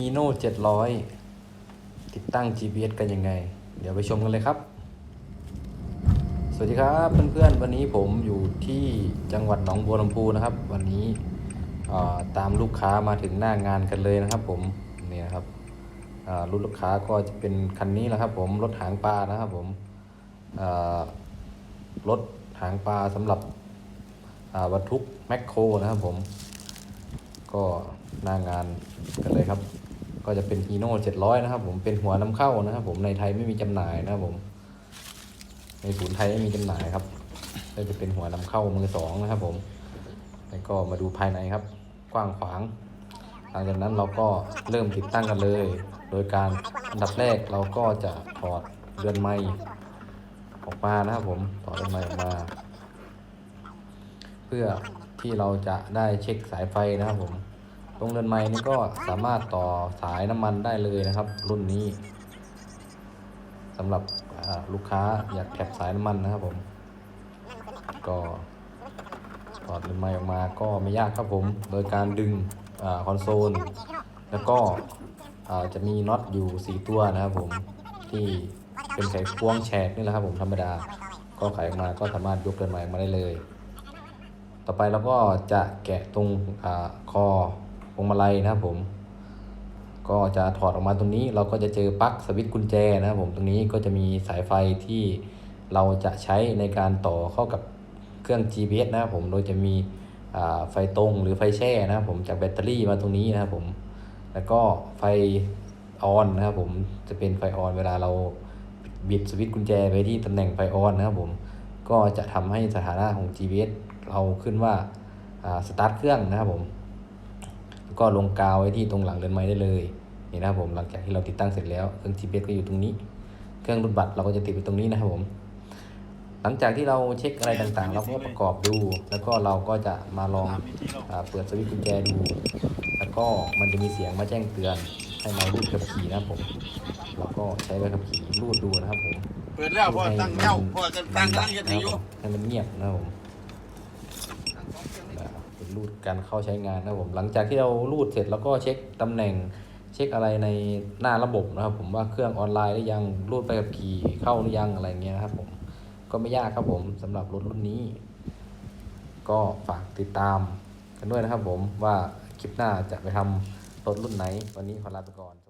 Hino 700ติดตั้ง GPS กันยังไง เดี๋ยวไปชมกันเลยครับ สวัสดีครับเพื่อนๆ วันนี้ผมอยู่ที่จังหวัดหนองบัวลำพูนะครับ วันนี้ตามลูกค้ามาถึงหน้างานกันเลยนะครับผมนี่นะครับรุ่นลูกค้าก็จะเป็นคันนี้แหละครับผมรถหางปลานะครับผมรถหางปลาสำหรับบรรทุกแมคโครนะครับผมก็หน้างานกันเลยครับ ก็จะเป็นฮีโน่700นะครับผมเป็นหัวนำเข้านะครับผมในไทยไม่มีจำหน่ายนะครับผม ในศูนย์ไทยไม่มีจำหน่ายครับก็จะเป็นหัวนำเข้ามือสองนะครับ ผมแล้วก็มาดูภายในครับ กว้างขวาง หลังจากนั้นเราก็เริ่มติดตั้งกันเลย โดยการอันดับแรกเราก็จะถอดเรือนไม้ออกมานะครับผมถอดเรือนไม้ออกมา เพื่อที่เราจะได้เช็คสายไฟนะครับผม ตรงเรือนไม้นี่ก็สามารถต่อสายน้ำมันได้เลยนะครับ รุ่นนี้สำหรับลูกค้าอยากแคปสายน้ำมันนะครับผม ก็ถอดเรือนไม้ออกมาก็ไม่ยากครับผม โดยการดึงอคอนโซล แล้วก็จะมีน็อตอยู่ 4 ตัวนะครับผมที่เป็นไขควงแฉกนี่แหละครับผมธรรมดา ก็ไขออกมาก็สามารถยกเรือนไม้ออกมาได้เลย ต่อไปเราก็จะแกะตรงอคอ วงมาลัยนะครับผม ก็จะถอดออกมาตรงนี้เราก็จะเจอปลั๊กสวิตช์กุญแจนะครับผมตรงนี้ก็จะมีสายไฟที่เราจะใช้ในการต่อเข้ากับเครื่อง GPS นะครับผมโดยจะมีไฟตรงหรือไฟแช่นะครับผมจากแบตเตอรี่มาตรงนี้นะครับผม แล้วก็ไฟออนนะครับผมจะเป็นไฟออนเวลาเราบิดสวิตช์กุญแจไปที่ตำแหน่งไฟออนนะครับผมก็จะทำให้สถานะของ GPS เราขึ้นว่าสตาร์ทเครื่องนะครับผม ก็ลงกาวไว้ที่ตรงหลังเรือนไม้ได้เลยนี่นะครับผมหลังจากที่เราติดตั้งเสร็จแล้วเครื่อง GPS ก็อยู่ตรงนี้ เครื่องรุ่นบัตรเราก็จะติดไว้ตรงนี้นะครับผม หลังจากที่เราเช็คอะไรต่างๆ เราก็ประกอบดู แล้วก็เราก็จะมาลองอาเปิดสวิตช์กุญแจดู แล้วก็มันจะมีเสียงมาแจ้งเตือนให้เรารูดขับขี่นะครับผมเราก็ใช้ใบขับขี่รูดดูนะครับผมเปิดแล้วพ่อตั้งเจ้าพ่อจะตั้งกำลังจะถึงอยู่ให้มันเงียบนะครับผมอ่าเป็น รูดการเข้าใช้งานนะครับผมหลังจากที่เรารูดเสร็จแล้วก็เช็คตำแหน่ง เช็คอะไรในหน้าระบบนะครับ ผมว่าเครื่องออนไลน์หรือยังรูดไปกับขี่เข้าหรือยังอะไรเงี้ยนะครับผมก็ไม่ยากครับผมสำหรับรถรุ่นนี้ ก็ฝากติดตามกันด้วยนะครับผมว่าคลิปหน้าจะไปทำรถรุ่นไหน วันนี้ขอลาไปก่อน